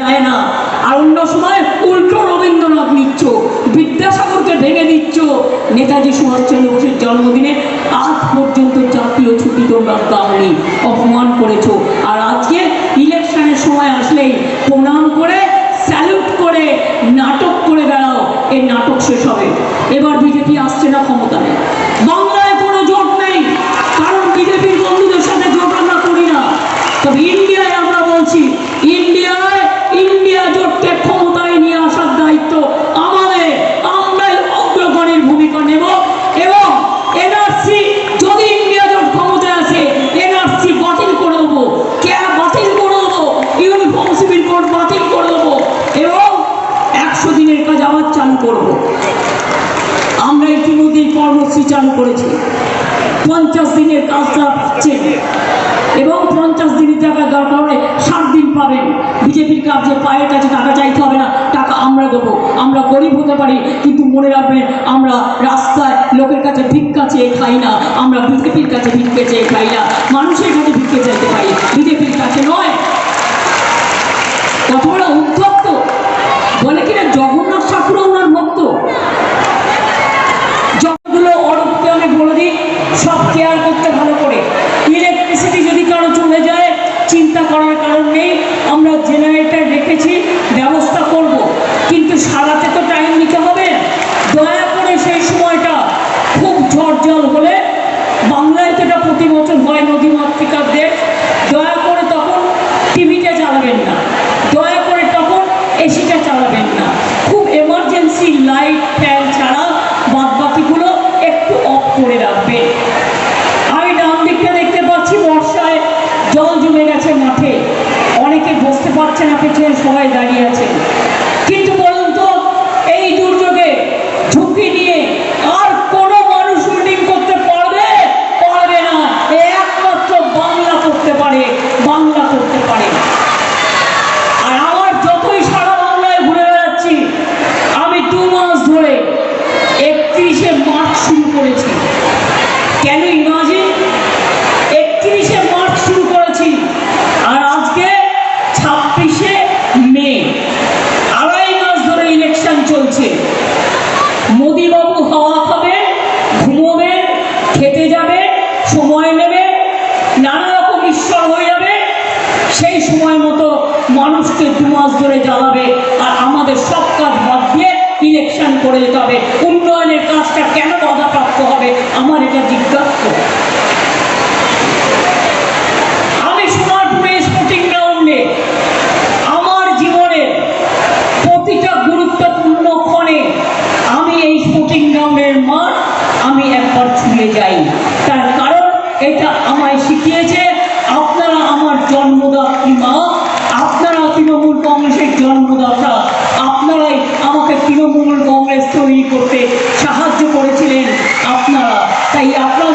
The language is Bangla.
যায় না। আর অন্য সময় উল্টো রবীন্দ্রনাথ নিচ্ছ, বিদ্যাসাগরকে ভেঙে দিচ্ছ। নেতাজি সুভাষচন্দ্র বোসের জন্মদিনে আজ পর্যন্ত জাতীয় ছুটি তোমরা দাওনি অপমান করেছ। আর আজকে ইলেকশনের সময় আসলেই প্রণাম করে, স্যালুট করে, নাটক করে বেড়াও, এই নাটক শেষ হবে। এবার বিজেপি আসছে না ক্ষমতায়। বাংলায় কোনো জোট নেই, কারণ বিজেপির বন্ধুদের সাথে জোট আমরা করি না তবে ইন্ডিয়ায় আমরা বলছি ইন্ডিয়ায় ইন্ডিয়া জোটকে ক্ষমতায় নিয়ে আসার দায়িত্ব আমাদের আমরাই অগ্রগণের ভূমিকা নেব এবং এনআরসি যদি ইন্ডিয়া জোট ক্ষমতায় আসে এনআরসি বাতিল করে দেবো ক্যাব বাতিল করে দেবো ইউনিফর্ম সিভিল কোড বাতিল করে দেবো এবং একশো দিনের কাজ আবার চালু করব আমরা ইতিমধ্যেই কর্মসূচি চালু করেছি। পঞ্চাশ দিনের কাজটা পাচ্ছে এবং পঞ্চাশ দিনের জায়গায় দরকার হলে ষাট দিন পাবেন। বিজেপির কাছে পায়ের কাছে টাকা চাইতে হবে না, টাকা আমরা দেবো। আমরা গরিব হতে পারি, কিন্তু মনে রাখবেন আমরা রাস্তায় লোকের কাছে ভিক্ষা চেয়ে খাই না। আমরা বিজেপির কাছে ভিক্ষে চেয়ে খাই না। মানুষের কাছে ভিক্ষে চাইতে পারি। বিজেপির কিন্তু সারাতে তো টাইম নিতে হবে। দয়া করে সেই সময়টা খুব ঝড় জল হলে বাংলায় তো এটা প্রতি বছর হয় নদীমাতৃকার দেশ। দয়া করে তখন টিভিটা চালাবেন না। দয়া করে তখন এসিটা চালাবেন না। খুব এমার্জেন্সি লাইট ফ্যান ছাড়া বাদবাকিগুলো একটু অফ করে রাখবেন। আমি ডান দিকটা দেখতে পাচ্ছি, বর্ষায় জল জমে গেছে মাঠে। অনেকে বসতে পারছে না, পেছনে সবাই দাঁড়িয়ে আছে। কিন্তু বলুন তো এই দুর্যোগে ঝুঁকি নিয়ে আর কোনো মানুষ মিটিং করতে পারবে পারবে না এ একমাত্র বাংলা করতে পারে বাংলা করতে পারে আর আমার যতই সারা বাংলায় ঘুরে বেড়াচ্ছি আমি দু মাস ধরে একত্রিশে মার্চ শুরু করেছি কেন ইমাজিন একত্রিশে মার্চ শুরু করেছি আর আজকে ছাব্বিশে মে আড়াই মাস ধরে ইলেকশন চলছে মোদিবাবু হাওয়া খাবে ঘুমোবে খেতে যাবে সময় নেবে, নানা রকম ঈশ্বর হয়ে যাবে, সেই সময় মতো মানুষকে দু মাস ধরে জ্বালাবে আর আমাদের সব কাজ বাদ দিয়ে ইলেকশন করে যেতে হবে। এটা আমায় শিখিয়েছে, আপনারা আমার জন্মদাত্রী মা, আপনারা তৃণমূল কংগ্রেসের জন্মদাতা, আপনারাই আমাকে তৃণমূল কংগ্রেস তৈরি করতে সাহায্য করেছিলেন আপনারা। তাই আপনারা